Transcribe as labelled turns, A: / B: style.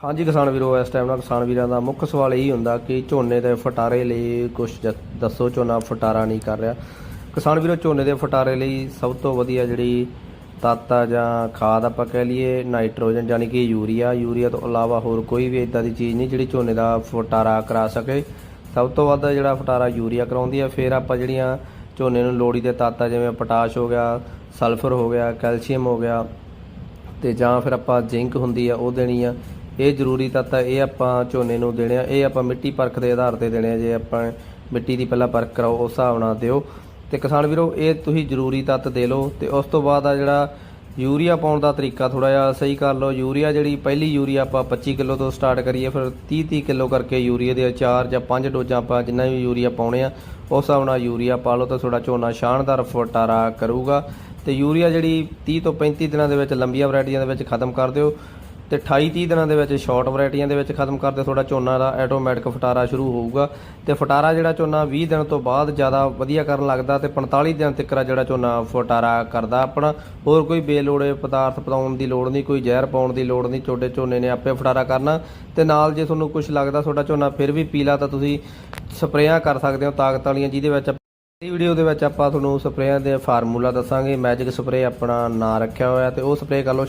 A: ਹਾਂਜੀ ਕਿਸਾਨ ਵੀਰੋ, ਇਸ ਟਾਈਮ ਨਾਲ ਕਿਸਾਨ ਵੀਰਾਂ ਦਾ ਮੁੱਖ ਸਵਾਲ ਇਹੀ ਹੁੰਦਾ ਕਿ ਝੋਨੇ ਦੇ ਫਟਾਰੇ ਲਈ ਕੁਝ ਦੱਸੋ ਝੋਨਾ ਫਟਾਰਾ ਨਹੀਂ ਕਰ ਰਿਹਾ। ਕਿਸਾਨ ਵੀਰੋ, ਝੋਨੇ ਦੇ ਫਟਾਰੇ ਲਈ ਸਭ ਤੋਂ ਵਧੀਆ ਜਿਹੜੀ ਤੱਤ ਆ ਜਾਂ ਖਾਦ ਆਪਾਂ ਕਹਿ ਲਈਏ, ਨਾਈਟ੍ਰੋਜਨ ਯਾਨੀ ਕਿ ਯੂਰੀਆ। ਯੂਰੀਆ ਤੋਂ ਇਲਾਵਾ ਹੋਰ ਕੋਈ ਵੀ ਇਦਾਂ ਦੀ ਚੀਜ਼ ਨਹੀਂ ਜਿਹੜੀ ਝੋਨੇ ਦਾ ਫਟਾਰਾ ਕਰਾ ਸਕੇ। ਸਭ ਤੋਂ ਵੱਧ ਜਿਹੜਾ ਫਟਾਰਾ ਯੂਰੀਆ ਕਰਾਉਂਦੀ ਆ, ਫਿਰ ਆਪਾਂ ਜਿਹੜੀਆਂ ਝੋਨੇ ਨੂੰ ਲੋੜੀ ਦੇ ਤੱਤ ਆ, ਜਿਵੇਂ ਪੋਟਾਸ਼ ਹੋ ਗਿਆ, ਸਲਫਰ ਹੋ ਗਿਆ, ਕੈਲਸ਼ੀਅਮ ਹੋ ਗਿਆ ਤੇ ਜਾਂ ਫਿਰ ਆਪਾਂ ਜ਼ਿੰਕ ਹੁੰਦੀ ਆ, ਉਹ ਦੇਣੀ ਆ। ਇਹ ਜ਼ਰੂਰੀ ਤੱਤ ਆ ਇਹ ਆਪਾਂ ਝੋਨੇ ਨੂੰ ਦੇਣੇ ਆ, ਇਹ ਆਪਾਂ ਮਿੱਟੀ ਪਰਖ ਦੇ ਆਧਾਰ ਤੇ ਦੇਣੇ ਆ, ਜੇ ਆਪਾਂ ਮਿੱਟੀ ਦੀ ਪਹਿਲਾਂ ਪਰਖ ਕਰਾਓ, ਉਸ ਹਿਸਾਬ ਨਾਲ ਦਿਓ। ਤੇ ਕਿਸਾਨ ਵੀਰੋ, ਇਹ ਤੁਸੀਂ ਜ਼ਰੂਰੀ ਤੱਤ ਦੇ ਲਓ, ਤੇ ਉਸ ਤੋਂ ਬਾਅਦ ਆ ਜਿਹੜਾ ਯੂਰੀਆ ਪਾਉਣ ਦਾ ਤਰੀਕਾ ਥੋੜਾ ਜਿਹਾ ਸਹੀ ਕਰ ਲਓ। ਯੂਰੀਆ ਜਿਹੜੀ ਪਹਿਲੀ ਯੂਰੀਆ ਆਪਾਂ 25 ਕਿਲੋ ਤੋਂ ਸਟਾਰਟ ਕਰੀਏ, ਫਿਰ 30 30 ਕਿਲੋ ਕਰਕੇ ਯੂਰੀਆ ਦੇ ਚਾਰ ਜਾਂ ਪੰਜ ਡੋਜ਼ਾਂ ਆਪਾਂ ਜਿੰਨਾ ਵੀ ਯੂਰੀਆ ਪਾਉਣੇ ਆ, ਉਸ ਹਿਸਾਬ ਨਾਲ ਯੂਰੀਆ ਪਾ ਲਓ, ਤਾਂ ਤੁਹਾਡਾ ਝੋਨਾ ਸ਼ਾਨਦਾਰ ਫਟਾਰਾ ਕਰੂਗਾ। ਤੇ ਯੂਰੀਆ ਜਿਹੜੀ 30 ਤੋਂ 35 ਦਿਨਾਂ ਦੇ ਵਿੱਚ, ਲੰਬੀਆਂ ਵੈਰਾਈਟੀਆਂ ਦੇ ਵਿੱਚ ਖਤਮ ਕਰ ਦਿਓ। ਤੇ 28 30 ਦਿਨਾਂ ਦੇ ਵਿੱਚ ਸ਼ਾਰਟ ਵੈਰਾਈਟੀਆਂ ਦੇ ਵਿੱਚ ਖਤਮ ਕਰਦੇ ਤੁਹਾਡਾ ਝੋਨਾ ਦਾ ਆਟੋਮੈਟਿਕ ਫਟਾਰਾ ਸ਼ੁਰੂ ਹੋਊਗਾ। ਤੇ ਫਟਾਰਾ ਜਿਹੜਾ ਝੋਨਾ 20 ਦਿਨ ਤੋਂ ਬਾਅਦ ਜ਼ਿਆਦਾ ਵਧੀਆ ਕਰਨ ਲੱਗਦਾ ਤੇ 45 ਦਿਨ ਤੱਕ ਆ ਜਿਹੜਾ ਝੋਨਾ ਫਟਾਰਾ ਕਰਦਾ ਆਪਣਾ। ਹੋਰ ਕੋਈ ਬੇਲੋੜੇ ਪਦਾਰਥ ਪਾਉਣ ਦੀ ਲੋੜ ਨਹੀਂ, ਕੋਈ ਜ਼ਹਿਰ ਪਾਉਣ ਦੀ ਲੋੜ ਨਹੀਂ ਛੋਟੇ ਝੋਨੇ ਨੇ ਆਪੇ ਫਟਾਰਾ ਕਰਨਾ। ਤੇ ਨਾਲ ਜੇ ਤੁਹਾਨੂੰ ਕੁਝ ਲੱਗਦਾ ਤੁਹਾਡਾ ਝੋਨਾ ਫਿਰ ਵੀ ਪੀਲਾ ਤਾਂ ਤੁਸੀਂ ਸਪਰੇਆਂ ਕਰ ਸਕਦੇ ਹੋ ਤਾਕਤ ਵਾਲੀਆਂ, ਜਿਹਦੇ ਵਿੱਚ ਇਸ ਵੀਡੀਓ ਦੇ ਵਿੱਚ ਆਪਾਂ ਤੁਹਾਨੂੰ ਸਪਰੇਆਂ ਦੇ ਫਾਰਮੂਲਾ ਦੱਸਾਂਗੇ। ਮੈਜਿਕ ਸਪਰੇ ਆਪਣਾ ਨਾਂ ਰੱਖਿਆ ਹੋਇਆ ਤੇ ਉਹ ਸਪਰੇ ਕਰ ਲਓ। ਸ਼ਾ-